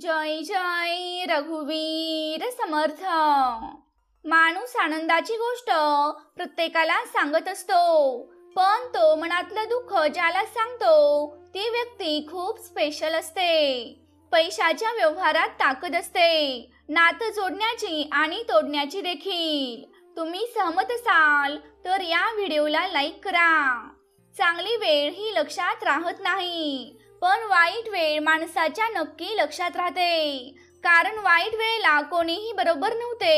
जय जय रघुवीर समर्थ. माणूस आनंदाची गोष्ट प्रत्येकाला सांगत असतो. पण तो मनातलं दुःख ज्याला सांगतो ती व्यक्ती खूप स्पेशल असते. पैशाच्या व्यवहारात ताकद असते. नातं जोडण्याची आणि तोडण्याची देखील. तुम्ही सहमत असाल तर या व्हिडिओला लाईक करा. चांगली वेळ ही लक्षात राहत नाही. पण वाईट वेळ माणसाच्या नक्की लक्षात राहते. कारण वाईट वेळेला कोणीही बरोबर नव्हते.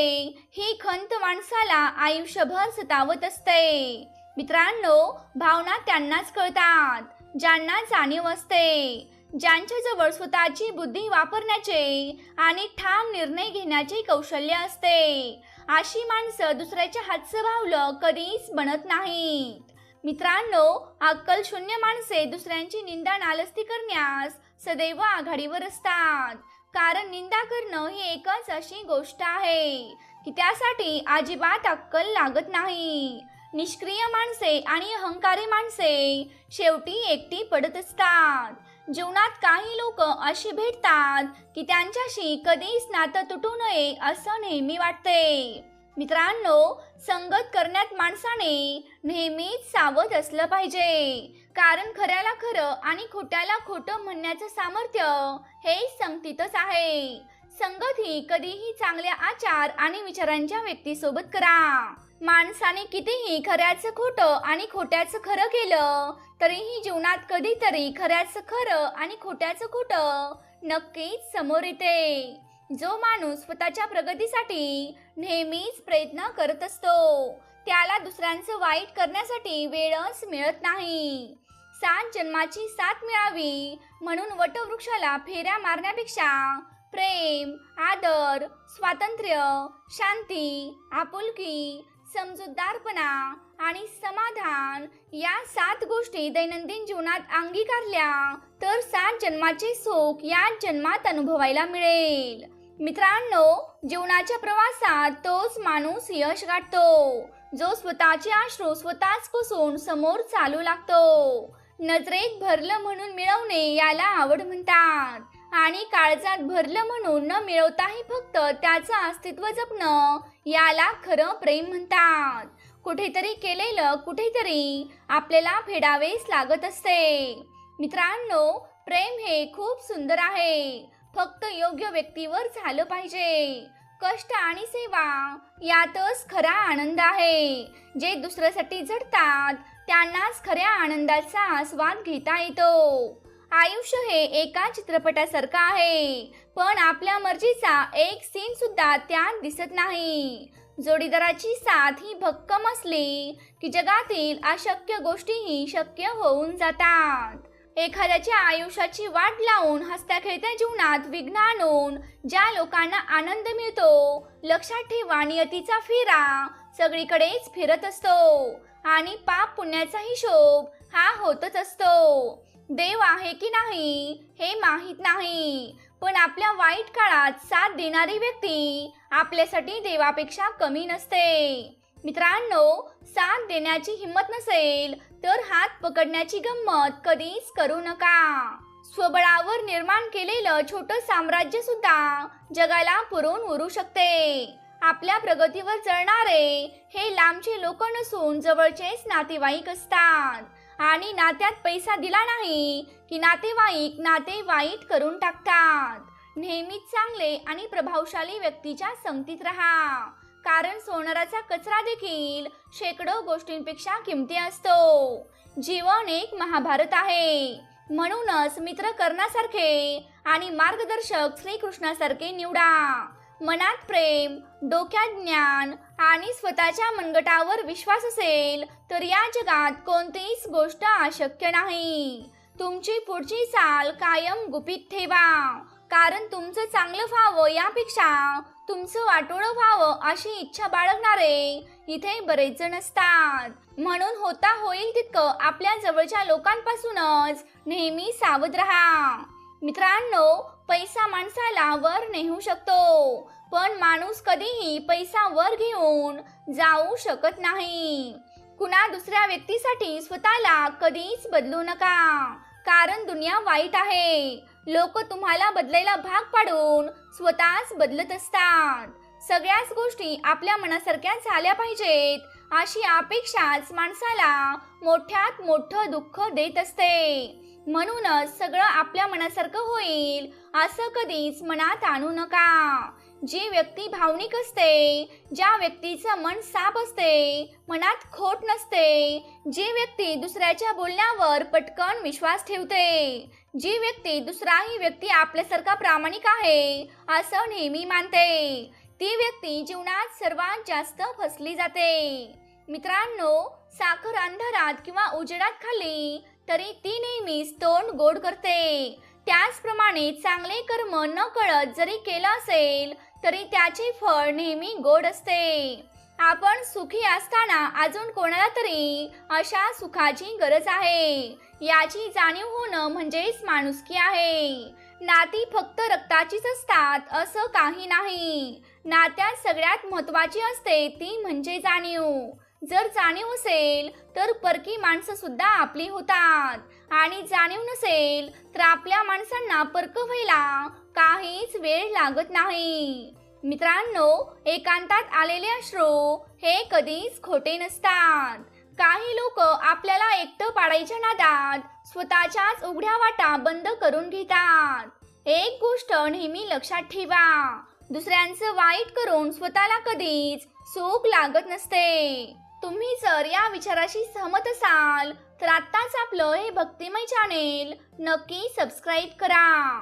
ही खंत माणसाला आयुष्यभर सतावत असते. मित्रांनो भावना त्यांनाच कळतात ज्यांना जाणीव असते. ज्यांच्याजवळ स्वतःची बुद्धी वापरण्याचे आणि ठाम निर्णय घेण्याचे कौशल्य असते. अशी माणसं दुसऱ्याच्या हातचं भावलं कधीच बनत नाहीत. मित्रांनो अक्कल शून्य माणसे दुसऱ्यांची निंदा नालस्ती करण्यास सदैव आघाडीवर असतात. कारण निंदा करणं ही एकच अशी गोष्ट आहे की त्यासाठी अजिबात अक्कल लागत नाही. निष्क्रिय माणसे आणि अहंकारी माणसे शेवटी एकटी पडत असतात. जीवनात काही लोक अशी भेटतात की त्यांच्याशी कधीच नातं तुटू नये असं नेहमी वाटते. मित्रांनो संगत करण्यात माणसाने नेहमीच सावध असलं पाहिजे. कारण खऱ्याला खरं आणि खोट्याला खोटं म्हणण्याचं सामर्थ्य हे संगतीतच आहे. संगत ही कधीही चांगल्या आचार आणि विचारांच्या व्यक्तीसोबत करा. माणसाने कितीही खऱ्याचं खोटं आणि खोट्याचं खरं केलं तरीही जीवनात कधीतरी खऱ्याचं खरं आणि खोट्याचं खोटं नक्कीच समोर येते. जो माणूस स्वतःच्या प्रगतीसाठी नेहमीच प्रयत्न करत असतो. त्याला दुसऱ्यांचं वाईट करण्यासाठी वेळच मिळत नाही. सात जन्माची साथ मिळावी म्हणून वटवृक्षाला फेऱ्या मारण्यापेक्षा प्रेम आदर स्वातंत्र्य शांती आपुलकी समजूतदारपणा आणि समाधान या सात गोष्टी दैनंदिन जीवनात अंगीकारल्या तर सात जन्माचे सुख या जन्मात अनुभवायला मिळेल. मित्रांनो जीवनाच्या प्रवासात तोच माणूस यश गाठतो. जो स्वतःचे आश्रू स्वतःच पुसून समोर चालू लागतो. नजरेत भरलं म्हणून मिळवणे याला आवड म्हणतात. आणि काळजात भरलं म्हणून न मिळवताही फक्त त्याचं अस्तित्व जपणं याला खरं प्रेम म्हणतात. कुठेतरी केलेलं कुठेतरी आपल्याला फेडावेच लागत असते. मित्रांनो प्रेम हे खूप सुंदर आहे. फक्त योग्य व्यक्तीवर झालं पाहिजे. कष्ट आणि सेवा यातच खरा आनंद आहे. जे दुसऱ्यासाठी झडतात त्यांनाच खऱ्या आनंदाचा आस्वाद घेता येतो. आयुष्य हे एका चित्रपटासारखं आहे पण आपल्या मर्जीचा एक सीन सुद्धा त्यात दिसत नाही. जोडीदाराची साथ ही भक्कम असली की जगातील अशक्य गोष्टीही शक्य होऊन जातात. एखाद्याच्या आयुष्याची वाट लावून हसत्या खेळत्या जीवनात विघ्न आणून ज्या लोकांना आनंद मिळतो लक्षात ठेवा नियतीचा फिरा. सगळीकडेच फिरत असतो आणि पाप पुण्याचा हिशोब हा होतच असतो. देव आहे की नाही हे माहीत नाही. पण आपल्या वाईट काळात साथ देणारी व्यक्ती आपल्यासाठी देवापेक्षा कमी नसते. मित्रांनो साथ देण्याची हिंमत नसेल तर हात पकडण्याची गंमत कधीच करू नका. स्वबळावर निर्माण केलेलं छोटं साम्राज्य सुद्धा जगाला पुरवून उरू शकते. आपल्या प्रगतीवर चढणारे हे लांबचे लोक नसून जवळचेच नातेवाईक असतात. आणि नात्यात पैसा दिला नाही की नातेवाईक नाते वाईट करून टाकतात. नेहमीच चांगले आणि प्रभावशाली व्यक्तीच्या संगतीत राहा. कारण सोनाराचा कचरा देखील शेकडो गोष्टींपेक्षा किमती असतो. जीवन एक महाभारत आहे. म्हणूनच मित्र कर्णासारखे आणि मार्गदर्शक श्रीकृष्णासारखे निवडा. मनात प्रेम डोक्यात ज्ञान आणि स्वतःच्या मनगटावर विश्वास असेल तर या जगात कोणतीच गोष्ट अशक्य नाही. तुमची पुढची चाल कायम गुपित ठेवा. कारण तुमचं चांगलं व्हावं यापेक्षा तुमचं वाटोळं व्हावं अशी इच्छा बाळगणारे इथे बरेच जण असतात. म्हणून होता होईल तितकं आपल्या जवळच्या लोकांपासूनच नेहमी सावध राहा. मित्रांनो पैसा माणसाला वर नेऊ शकतो पण माणूस कधीही पैसा वर घेऊन जाऊ शकत नाही. कुणा दुसऱ्या व्यक्तीसाठी स्वतःला कधीच बदलू नका कारण दुनिया वाईट आहे. लोक तुम्हाला बदलायला भाग पाडून स्वतःच बदलत असतात. सगळ्याच गोष्टी आपल्या मनासारख्या झाल्या पाहिजेत. अशी अपेक्षाच माणसाला मोठ्यात मोठं दुःख देत असते. म्हणूनच सगळं आपल्या मनासारखं होईल असं कधीच मनात आणू नका. जी व्यक्ती भावनिक असते ज्या व्यक्तीचं मन साफ असते मनात खोट नसते जी व्यक्ती दुसऱ्याच्या बोलण्यावर पटकन विश्वास ठेवते जी व्यक्ती दुसराही व्यक्ती आपल्यासारखा प्रामाणिक आहे असं नेहमी मानते. ती व्यक्ती जीवनात सर्वात जास्त फसली जाते. मित्रांनो साखर अंधारात किंवा उजेडात खाल्ली तरी ती नेहमीच तोंड गोड करते. त्याचप्रमाणे चांगले कर्म न कळत जरी केलं असेल तरी त्याचे फळ नेहमी गोड असते. आपण सुखी असताना अजून कोणाला तरी अशा सुखाची गरज आहे? याची जाणीव होणं म्हणजेच माणुसकी आहे. नाती फक्त रक्ताचीच असतात असं काही नाही. नात्यात सगळ्यात महत्वाची असते ती म्हणजे जाणीव. जर जाणीव असेल तर परकी माणसं सुद्धा आपली होतात. आणि जाणीव नसेल तर आपल्या माणसांना परक व्हायला काहीच वेळ लागत नाही. मित्रांनो एकांतात आलेले अश्रू हे कधीच खोटे नसतात. काही लोक आपल्याला एकटं पाडायच्या नादात स्वतःच्याच उघड्या वाटा बंद करून घेतात. एक गोष्ट नेहमी लक्षात ठेवा दुसऱ्यांचं वाईट करून स्वतःला कधीच सुख लागत नसते. तुम्ही जर या विचाराशी सहमत असाल तर आत्ताच आपलं हे भक्तिमय चॅनेल नक्की सबस्क्राईब करा.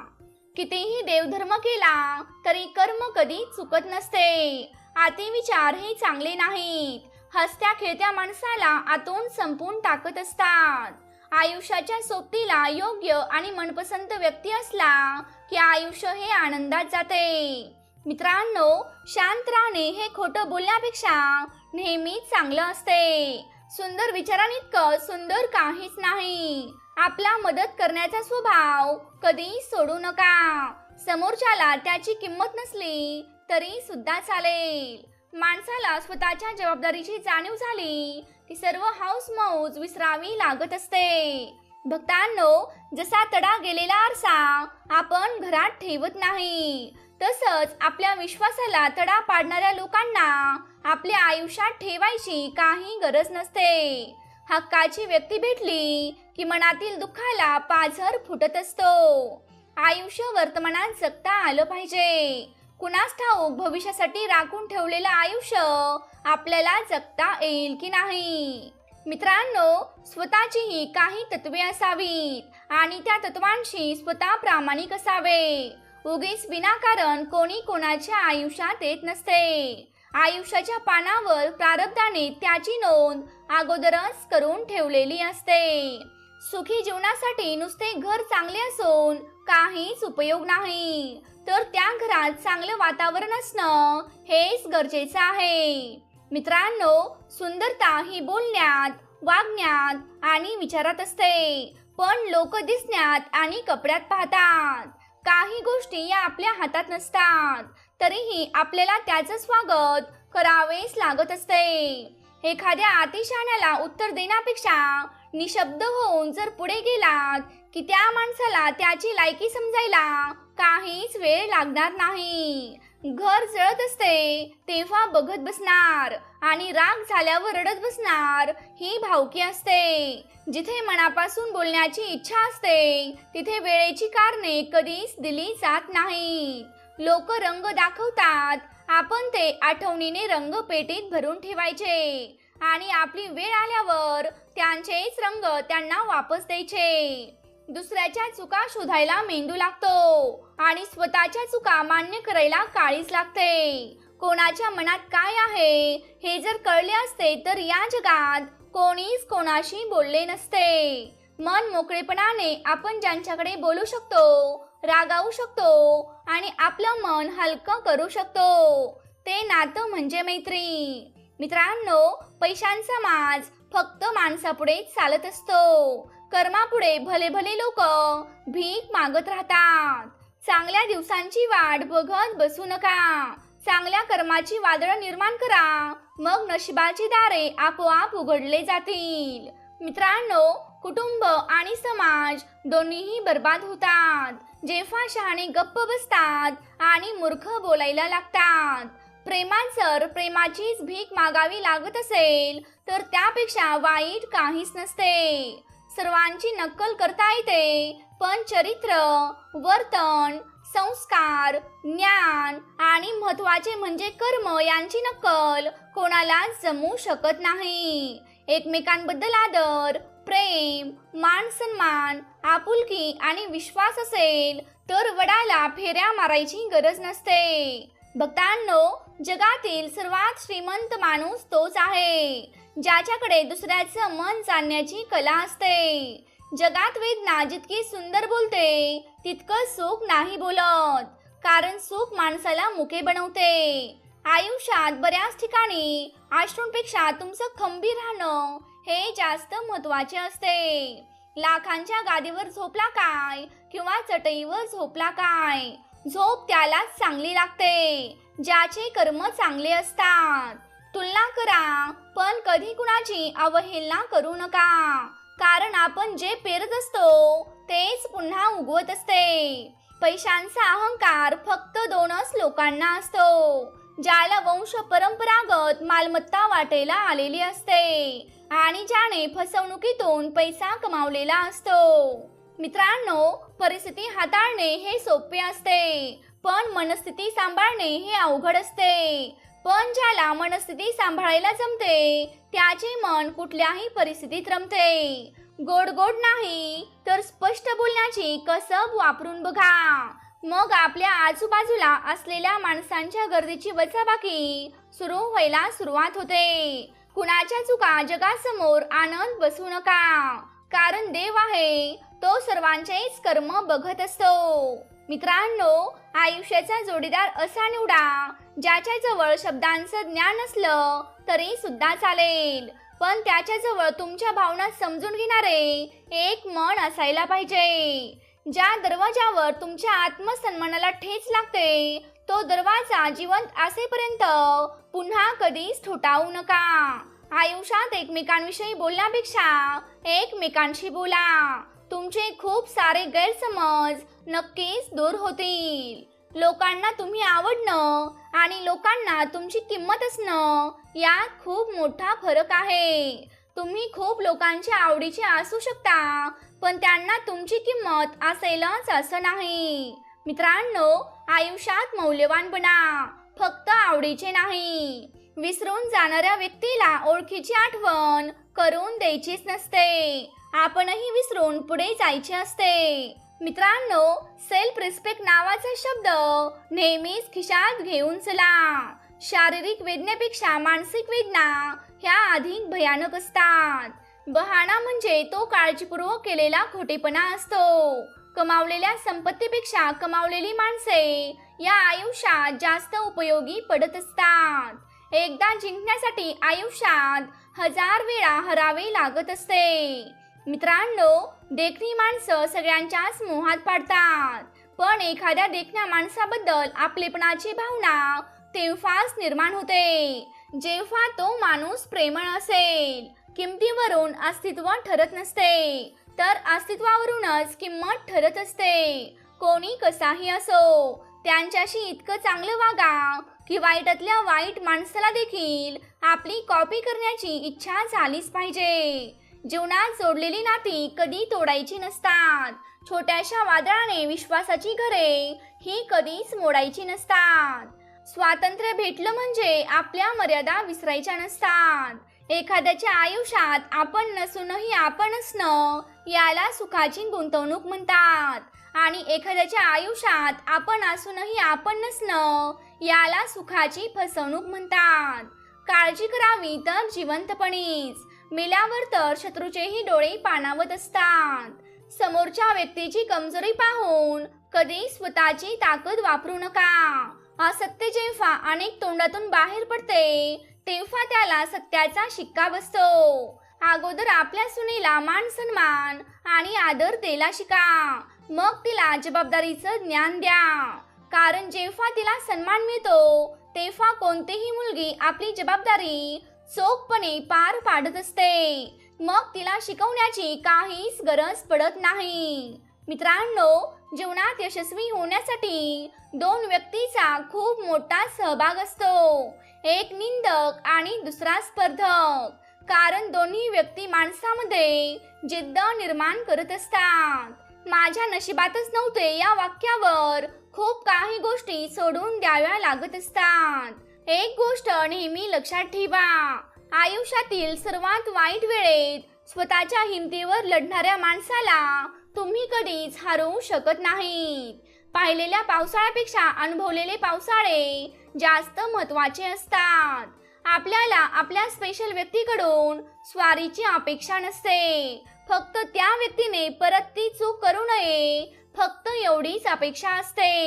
कितीही देवधर्म केला तरी कर्म कधी चुकत नसते. आती विचार हे चांगले नाहीत. हसत्या खेळत्या माणसाला आतून संपून टाकत असतात. आयुष्याच्या सोबतीला योग्य आणि मनपसंत व्यक्ती असला की आयुष्य हे आनंदात जाते. मित्रांनो शांत राहणे हे खोटं बोलण्यापेक्षा नेहमीच चांगलं असते. सुंदर विचारांइतकं सुंदर काहीच नाही. आपला मदत करण्याचा स्वभाव कधी सोडू नका. समोरच्याला त्याची किंमत नसली तरी सुद्धा चालेल. माणसाला स्वतःच्या जबाबदारीची जाणीव झाली. की सर्व हाऊस मौज विसरावी लागत असते. भक्तांनो जसा तडा गेलेला आरसा आपण घरात ठेवत नाही. तसंच आपल्या विश्वासाला तडा पाडणाऱ्या लोकांना आपल्या आयुष्यात ठेवायची काही गरज नसते. हक्काची व्यक्ती भेटली की मनातील दुःखाला पाझर फुटत असतो. आयुष्य वर्तमानात जगता आलं पाहिजे. कुणास ठाऊक भविष्यासाठी राखून ठेवलेलं आयुष्य आपल्याला जगता येईल की नाही? मित्रांनो स्वतःचीही काही तत्वे असावीत आणि त्या तत्वांशी स्वतः प्रामाणिक असावे. उगीच विनाकारण कोणी कोणाच्या आयुष्यात येत नसते. आयुष्याच्या पानावर प्रारब्धाने त्याची नोंद अगोदरच करून ठेवलेली असते. सुखी जीवनासाठी नुसते घर चांगले असून काहीच उपयोग नाही. तर त्या घरात चांगलं वातावरण असणं हेच गरजेचं आहे. मित्रांनो सुंदरता ही बोलण्यात वागण्यात आणि विचारात असते. पण लोक दिसण्यात आणि कपड्यात पाहतात. काही गोष्टी या आपल्या हातात नसतात. तरीही आपल्याला त्याचं स्वागत करावेच लागत असते. एखाद्या अतिशहाण्याला उत्तर देण्यापेक्षा निशब्द होऊन जर पुढे गेलात की त्या माणसाला त्याची लायकी समजायला काहीच वेळ लागणार नाही. घर जळत असते तेव्हा बघत बसणार आणि राग झाल्यावर रडत बसणार ही भावकी असते. जिथे मनापासून बोलण्याची इच्छा असते तिथे वेळेची कारणे कधीच दिली जात नाही. लोक रंग दाखवतात आपण ते आठवणीने रंग पेटीत भरून ठेवायचे आणि आपली वेळ आल्यावर त्यांचेच रंग त्यांना वापस द्यायचे. दुसऱ्याच्या चुका शोधायला मेंदू लागतो आणि स्वतःच्या चुका मान्य करायला काळीच लागते. कोणाच्या मनात काय आहे हे जर कळले असते तर या जगात कोणीच कोणाशी बोलले नसते. मन मोकळेपणाने आपण ज्यांच्याकडे बोलू शकतो रागावू शकतो आणि आपलं मन हलकं करू शकतो. ते नातं म्हणजे मैत्री. मित्रांनो पैशांचा माज फक्त माणसापुढेच चालत असतो. कर्मापुढे भले भले लोक भीक मागत राहतात. चांगल्या दिवसांची वाट बघत बसू नका. चांगल्या कर्माची वादळ निर्माण करा. मग नशिबाची दारे आपोआप उघडले जातील. मित्रांनो कुटुंब आणि समाज दोन्हीही बर्बाद होतात. जेव्हा शहाणे गप्प बसतात आणि मूर्ख बोलायला लागतात. प्रेमात जर प्रेमाचीच भीक मागावी लागत असेल तर त्यापेक्षा वाईट काहीच नसते. सर्वांची नक्कल करता येते. पण चरित्र वर्तन संस्कार ज्ञान आणि महत्त्वाचे म्हणजे कर्म यांची नक्कल कोणालाच जमू शकत नाही. एकमेकांबद्दल आदर प्रेम मान सन्मान आपुलकी आणि विश्वास असेल तर वडाला फेऱ्या मारायची गरज नसते. भक्तांनो जगातील सर्वात श्रीमंत माणूस तोच आहे. ज्याच्याकडे दुसऱ्याचं मन जाणण्याची कला असते. जगात वेदना जितकी सुंदर बोलते. तितकं सुख नाही बोलत कारण सुख माणसाला मुके बनवते. आयुष्यात बऱ्याच ठिकाणी आश्रूंपेक्षा तुमचं खंबीर राहणं हे जास्त महत्त्वाचे असते. लाखांच्या गादीवर झोपला काय किंवा चटईवर झोपला काय? झोप त्यालाच चांगली लागते ज्याचे कर्म चांगले असतात. तुलना करा पण कधी कुणाची अवहेलना करू नका. कारण आपण जे पेरत असतो तेच पुन्हा उगवत असते. पैशांचा अहंकार फक्त दोनच लोकांना असतो ज्याला वंश परंपरागत मालमत्ता वाटेला आलेली असते आणि ज्याने फसवणुकीतून पैसा कमावलेला असतो. मित्रांनो परिस्थिती हाताळणे हे सोपे असते पण मनस्थिती सांभाळणे हे अवघड असते. पण ज्याला मनस्थिती सांभाळायला जमते त्याचे मन कुठल्याही परिस्थितीत रमते. गोड गोड नाही तर स्पष्ट बोलण्याची कसब वापरून बघा. मग आपल्या आजूबाजूला असलेल्या माणसांच्या गर्दीची वचाबाकी सुरू व्हायला सुरुवात होते. कुणाच्या चुका जगासमोर आनंद बसू नका. कारण देव आहे तो सर्वांचेच कर्म बघत असतो. मित्रांनो आयुष्याचा जोडीदार असा निवडा ज्याच्या जवळ शब्दांचं ज्ञान असलं तरी सुद्धा चालेल. पण त्याच्याजवळ तुमच्या भावना समजून घेणारे एक मन असायला पाहिजे. ज्या दरवाजावर तुमच्या आत्मसन्मानाला ठेच लागते तो दरवाजा जिवंत असेपर्यंत पुन्हा कधीच ठोठावू नका. आयुष्यात एकमेकांविषयी बोलण्यापेक्षा एकमेकांशी बोला. तुमचे खूप सारे गैरसमज नक्कीच दूर होतील. लोकांना तुम्ही आवडणं आणि लोकांना तुमची किंमत असणं यात खूप मोठा फरक आहे. तुम्ही खूप लोकांच्या आवडीचे असू शकता पण त्यांना तुमची किंमत असेलच असं नाही. मित्रांनो आयुष्यात मौल्यवान बना फक्त आवडीचे नाही. विसरून जाणाऱ्या व्यक्तीला ओळखीची आठवण करून द्यायचीच नसते. आपणही विसरून पुढे जायचे असते. मित्रांनो सेल्फ रिस्पेक्ट नावाचा शब्द नेहमीच खिशात घेऊन चला. शारीरिक वेदनेपेक्षा मानसिक वेदना ह्या अधिक भयानक असतात. बहाणा म्हणजे तो काळजीपूर्वक केलेला खोटेपणा असतो. कमावलेल्या संपत्तीपेक्षा कमावलेली माणसे या आयुष्यात जास्त उपयोगी पडत असतात. एकदा जिंकण्यासाठी आयुष्यात हजार वेळा हरावे लागत असते. मित्रांनो देखणी माणसं सगळ्यांच्याच मोहात पाडतात. पण एखाद्या देखण्या माणसाबद्दल आपलेपणाची भावना तेव्हाच निर्माण होते. जेव्हा तो माणूस प्रेमळ असेल किमतीवरून अस्तित्व ठरत नसते. तर अस्तित्वावरूनच किंमत ठरत असते. कोणी कसाही असो त्यांच्याशी इतकं चांगलं वागा की वाईटातल्या वाईट माणसाला देखील आपली कॉपी करण्याची इच्छा झालीच पाहिजे. जीवनात जोडलेली नाती कधी तोडायची नसतात. छोट्याशा वादळाने विश्वासाची घरे ही कधीच मोडायची नसतात. स्वातंत्र्य भेटलं म्हणजे आपल्या मर्यादा विसरायच्या नसतात. एखाद्याच्या आयुष्यात आपण नसूनही आपण असणं याला सुखाची गुंतवणूक म्हणतात. आणि एखाद्याच्या आयुष्यात आपण असूनही आपण नसणं याला सुखाची फसवणूक म्हणतात. काळजी करावी तर जिवंतपणीच. मेल्यावर तर शत्रूचेही डोळे पाणावत असतात. समोरच्या व्यक्तीची कमजोरी पाहून कधी स्वतःची ताकद वापरू नका. असत्य जेव्हा अनेक तोंडातून बाहेर पडते तेव्हा त्याला सत्याचा शिक्का बसतो. अगोदर आपल्या सुनेला मान सन्मान आणि आदर द्यायला शिका. मग तिला जबाबदारीचं ज्ञान द्या. कारण जेव्हा तिला सन्मान मिळतो तेव्हा कोणतीही मुलगी आपली जबाबदारी चोखपणे पार पाडत असते. मग तिला शिकवण्याची काहीच गरज पडत नाही. मित्रांनो जीवनात यशस्वी होण्यासाठी दोन व्यक्तीचा खूप मोठा सहभाग असतो. एक निंदक आणि दुसरा स्पर्धक. कारण दोन्ही व्यक्ती माणसामध्ये जिद्द निर्माण करत असतात. माझ्या नशिबातच नव्हते या वाक्यावर खूप काही गोष्टी सोडून द्याव्या लागत असतात. एक गोष्ट नेहमी लक्षात ठेवा. आयुष्यातील सर्वात वाईट वेळेत स्वतःच्या हिमतीवर लढणाऱ्या माणसाला तुम्ही कधीच हरवू शकत नाहीत. पाहिलेल्या पावसाळ्यापेक्षा अनुभवलेले पावसाळे जास्त महत्त्वाचे असतात. आपल्याला आपल्या स्पेशल व्यक्तीकडून स्वारीची अपेक्षा नसते. फक्त त्या व्यक्तीने परत ती चूक करू नये. फक्त एवढीच अपेक्षा असते.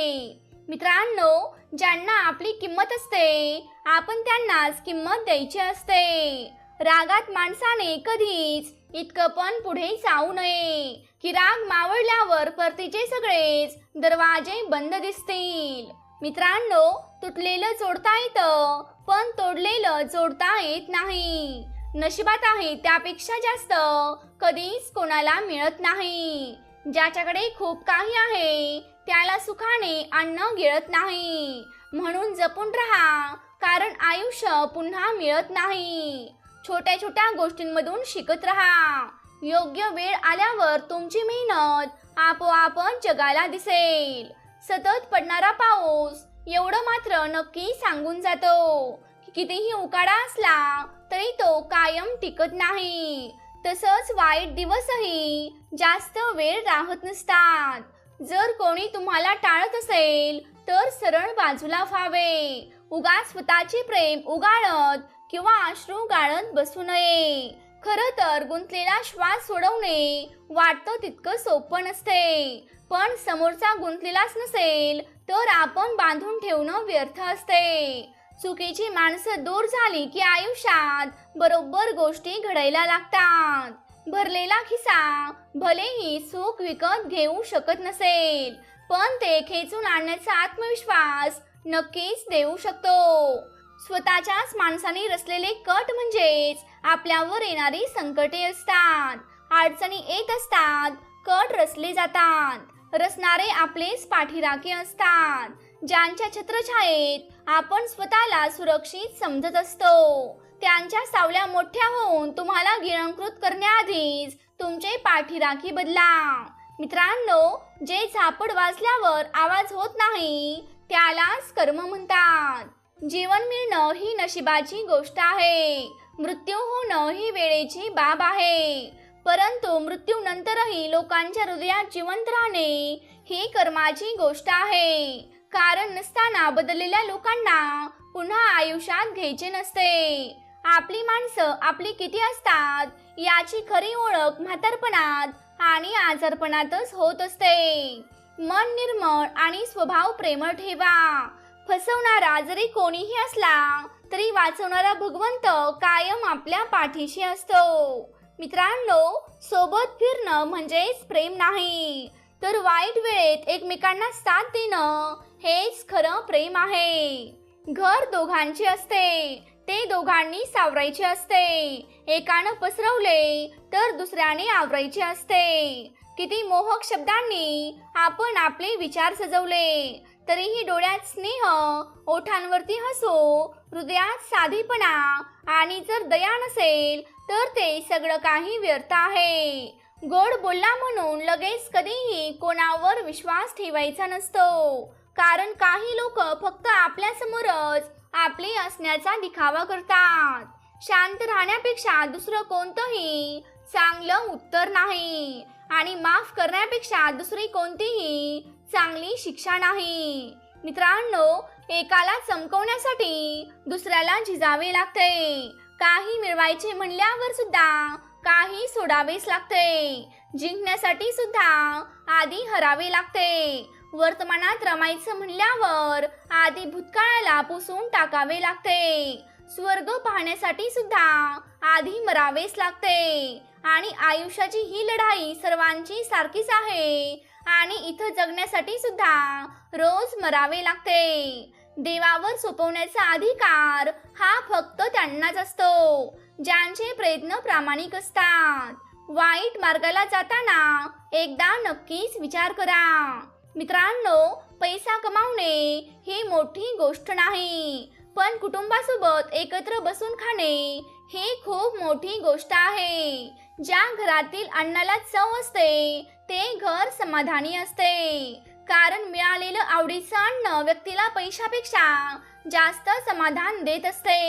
मित्रांनो ज्यांना आपली किंमत असते आपण त्यांनाच किंमत द्यायची असते. रागात माणसाने कधीच इतकं पण पुढे जाऊ नये. की राग मावळल्यावर परतीचे सगळेच दरवाजे बंद दिसतील. मित्रांनो तुटलेलं जोडता येतं पण तोडलेलं जोडता येत नाही. नशिबात आहे त्यापेक्षा जास्त कधीच कोणाला मिळत नाही. ज्याच्याकडे खूप काही आहे त्याला सुखाने अन्न गिळत नाही. म्हणून जपून राहा कारण आयुष्य पुन्हा मिळत नाही. छोट्या छोट्या गोष्टींमधून शिकत राहा. योग्य वेळ आल्यावर तुमची मेहनत आपोआपच जगाला दिसेल. सतत पडणारा पाऊस एवढं मात्र नक्की सांगून जातो. कितीही उकाडा असला तरी तो कायम टिकत नाही. तसंच वाईट दिवसही जास्त वेळ राहत नसतात. जर कोणी तुम्हाला टाळत असेल तर सरळ बाजूला व्हावे. उगा स्वतःचे प्रेम उगाळत किंवा अश्रू गाळत बसू नये. खरं तर गुंतलेला श्वास सोडवणे वाटतं तितकं सोपं नसते. पण समोरचा गुंतलेलाच नसेल तर आपण बांधून ठेवणं व्यर्थ असते. चुकीची माणसं दूर झाली की आयुष्यात बरोबर गोष्टी घडायला लागतात. भरलेला खिसा भलेही सुख विकत घेऊ शकत नसेल पण ते खेचून आणण्याचा आत्मविश्वास नक्कीच देऊ शकतो. स्वतःच्याच माणसाने रचलेले कट म्हणजेच आपल्यावर येणारी संकटे असतात. अडचणी येत असतात कट रचले जातात. रचणारे आपलेच पाठीराखे असतात. ज्यांच्या छत्रछायेत आपण स्वतःला सुरक्षित समजत असतो. त्यांच्या सावल्या मोठ्या होऊन तुम्हाला गिळंकृत करण्याआधीच तुमचे पाठीराखी बदला. मित्रांनो जे झापड वाजल्यावर आवाज होत नाही त्यालाच कर्म म्हणतात. जीवन मिळणं ही नशिबाची गोष्ट आहे. मृत्यू होणं ही वेळेची बाब आहे. परंतु मृत्यूनंतरही लोकांच्या हृदयात जिवंत राहणे ही कर्माची गोष्ट आहे. कारण नसताना बदललेल्या लोकांना पुन्हा आयुष्यात घ्यायचे नसते. आपली माणसं आपली किती असतात याची खरी ओळख म्हातारपणात आणि आजारपणातच होत असते. मन निर्मळ आणि स्वभाव प्रेमळ ठेवा. फसवणारा जरी कोणीही असला तरी वाचवणारा भगवंत कायम आपल्या पाठीशी असतो. मित्रांनो सोबत फिरणं म्हणजेच प्रेम नाही. तर वाईट वेळेत एकमेकांना साथ देणं हेच खरं प्रेम आहे. घर दोघांचे असते ते दोघांनी सावरायचे असते. एकानं पसरवले तर दुसऱ्याने आवरायचे असते. किती मोहक शब्दांनी आपण आपले विचार सजवले तरीही डोळ्यात स्नेह ओठांवरती हसो हृदयात साधेपणा आणि जर दया नसेल तर ते सगळं काही व्यर्थ आहे. गोड बोलला म्हणून लगेच कधीही कोणावर विश्वास ठेवायचा नसतो. कारण काही लोक फक्त आपल्या समोरच आपले असण्याचा दिखावा करतात. शांत राहण्यापेक्षा दुसरं कोणतंही चांगलं उत्तर नाही. आणि माफ करण्यापेक्षा दुसरी कोणतीही चांगली शिक्षा नाही. मित्रांनो एकाला चमकवण्यासाठी दुसऱ्याला झिजावे लागते. काही मिळवायचे म्हणल्यावर सुद्धा काही सोडावेच लागते. जिंकण्यासाठी सुद्धा आधी हरावे लागते. वर्तमानात रमायचं म्हणल्यावर आधी भूतकाळाला पुसून टाकावे लागते. स्वर्ग पाहण्यासाठी सुद्धा आधी मरावेच लागते. आणि आयुष्याची ही लढाई सर्वांची सारखीच आहे. आणि इथं जगण्यासाठी सुद्धा रोज मरावे लागते. देवावर सोपवण्याचा अधिकार हा फक्त त्यांनाच असतो. ज्यांचे प्रयत्न प्रामाणिक असतात. वाईट मार्गाला जाताना एकदा नक्कीच विचार करा. मित्रांनो पैसा कमावणे ही मोठी गोष्ट नाही पण कुटुंबासोबत एकत्र बसून खाणे ही खूप मोठी गोष्ट आहे. ज्या घरातील अन्नाला चव असते ते घर समाधानी असते. कारण मिळालेलं आवडीचं अन्न व्यक्तीला पैशापेक्षा जास्त समाधान देत असते.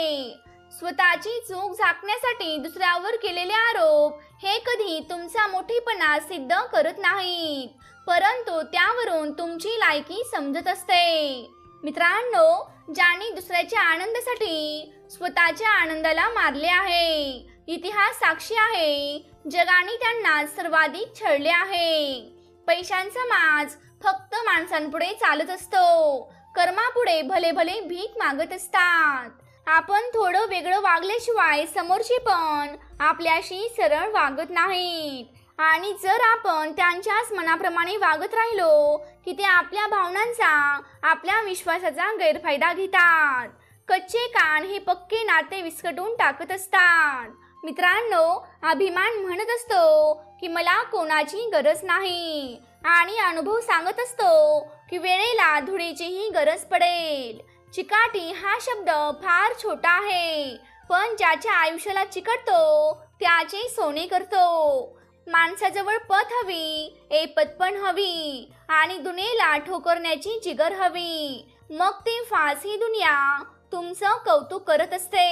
स्वतःची चूक झाकण्यासाठी दुसऱ्यावर केलेले आरोप हे कधी तुमचा मोठेपणा सिद्ध करत नाहीत. परंतु त्यावरून तुमची लायकी समजत असते. मित्रांनो ज्यांनी दुसऱ्याच्या आनंदासाठी स्वतःच्या आनंदाला मारले आहे इतिहास साक्षी आहे जगाने त्यांना सर्वाधिक छळले आहे. पैशांचा माज फक्त माणसांपुढे चालत असतो. कर्मापुढे भले भले भीक मागत असतात. आपण थोडं वेगळं वागल्याशिवाय समोरचे पण आपल्याशी सरळ वागत नाहीत. आणि जर आपण त्यांच्याच मनाप्रमाणे वागत राहिलो की ते आपल्या भावनांचा आपल्या विश्वासाचा गैरफायदा घेतात. कच्चे कान हे पक्के नाते विस्कटून टाकत असतात. मित्रांनो अभिमान म्हणत असतो की मला कोणाची गरज नाही. आणि अनुभव सांगत असतो की वेळेला धुळीचीही गरज पडेल. चिकाटी हा शब्द फार छोटा आहे पण ज्याच्या आयुष्याला चिकटतो त्याचे सोने करतो. माणसाजवळ पत हवी ए पतपण हवी आणि दुनियेला ठोकरण्याची जिगर हवी. मग ती फासी दुनिया तुमचं कौतुक करत असते.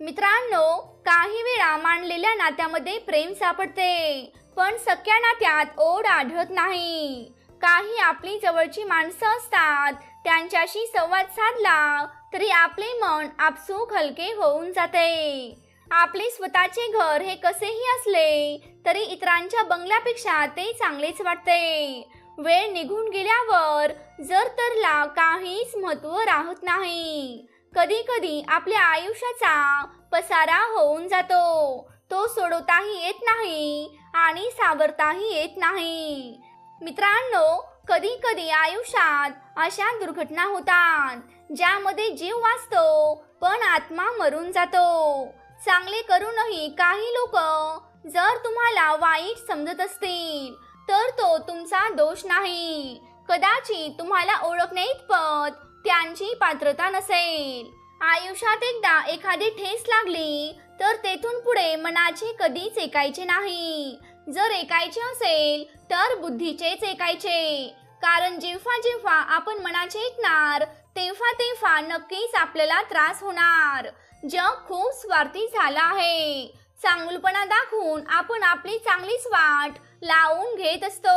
मित्रांनो काही वेळा मांडलेल्या नात्यामध्ये प्रेम सापडते पण सख्या नात्यात ओढ आढळत नाही. काही आपली जवळची माणसं असतात त्यांच्याशी संवाद साधला तरी आपले मन आपसूक हलके होऊन जाते. आपले स्वतःचे घर हे कसेही असले तरी इतरांच्या बंगल्यापेक्षा ते चांगलेच वाटते. वेळ निघून गेल्यावर जर तरला काहीच महत्त्व राहत नाही कधी कधी आपल्या आयुष्याचा पसारा होऊन जातो. तो सोडवताही येत नाही आणि सावरताही येत नाही. मित्रांनो कधी कधी आयुष्यात अशा दुर्घटना होतात ज्यामध्ये जीव वाचतो पण आत्मा मरून जातो. चांगले करूनही काही लोक जर तुम्हाला वाईट समजत असतील तर तो तुमचा दोष नाही. कदाचित तुम्हाला ओळखणे इतपत त्यांची पात्रता नसेल. आयुष्यात एकदा एखादी ठेस लागली तर तेथून पुढे मनाचे कधीच ऐकायचे नाही. जर ऐकायचे असेल तर बुद्धीचेच ऐकायचे कारण जेव्हा जेव्हा आपण मनाचे ऐकणार तेव्हा तेव्हा नक्कीच आपल्याला त्रास होणार. जग खूप स्वार्थी झाला आहे. चांगुलपणा दाखवून आपण आपली चांगलीच वाट लावून घेत असतो.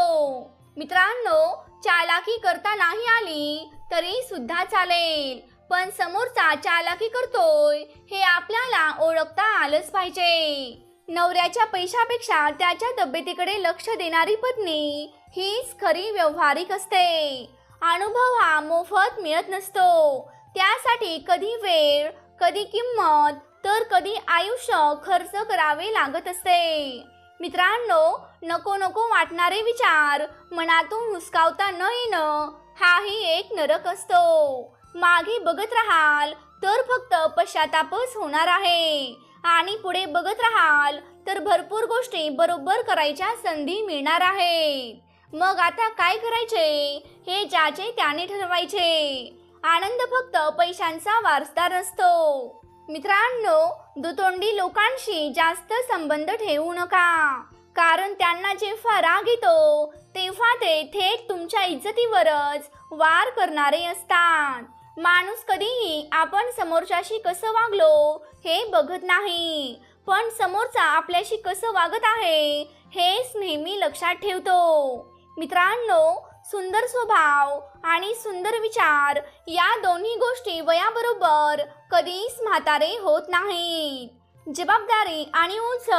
मित्रांनो चालाकी करता नाही आली तरी सुद्धा चालेल. पण समोरचा चालाकी करतोय हे आपल्याला ओळखता आलंच पाहिजे. नवऱ्याच्या पैशापेक्षा त्याच्या तब्येतीकडे लक्ष देणारी पत्नी. हीच खरी व्यावहारिक असते. अनुभव हा मोफत मिळत नसतो. त्यासाठी कधी वेळ कधी किंमत तर कधी आयुष्य खर्च करावे लागत असते. मित्रांनो नको नको वाटणारे विचार मनातून हुसकावता न येणं हाही एक नरक असतो. मागे बघत राहाल तर फक्त पश्चातापच होणार आहे. आणि पुढे बघत राहाल तर भरपूर गोष्टी बरोबर करायच्या संधी मिळणार आहे मग आता काय करायचे? हे ज्याचे त्याने ठरवायचे. आनंद फक्त पैशांचा वारसदार असतो मित्रांनो दुतोंडी लोकांशी जास्त संबंध ठेवू नका. कारण त्यांना जेव्हा राग येतो तेव्हा ते थेट तुमच्या इज्जतीवरच वार करणारे असतात. माणूस कधीही आपण समोरच्याशी कसं वागलो हे बघत नाही. पण समोरचा आपल्याशी कसं वागत आहे हेच नेहमी लक्षात ठेवतो. मित्रांनो सुंदर स्वभाव आणि सुंदर विचार या दोन्ही गोष्टी वयाबरोबर कधीच म्हातारे होत नाहीत. जबाबदारी आणि उंच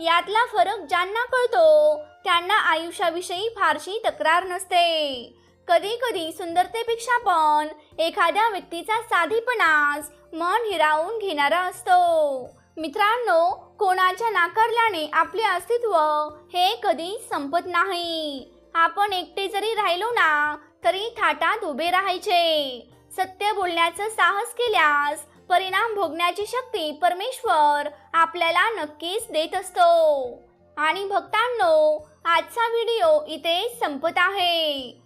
यातला फरक ज्यांना कळतो त्यांना आयुष्याविषयी फारशी तक्रार नसते. कधी कधी सुंदरतेपेक्षा पण एखाद्या व्यक्तीचा साधेपणाच मन हिरावून घेणारा असतो. मित्रांनो कोणाच्या नाकारल्याने आपले अस्तित्व हे कधी संपत नाही. आपण एकटे जरी राहिलो ना तरी थाटात उभे राहायचे. सत्य बोलण्याचं साहस केल्यास परिणाम भोगण्याची शक्ती परमेश्वर आपल्याला नक्कीच देत असतो. आणि भक्तांनो आजचा व्हिडिओ इथे संपत आहे.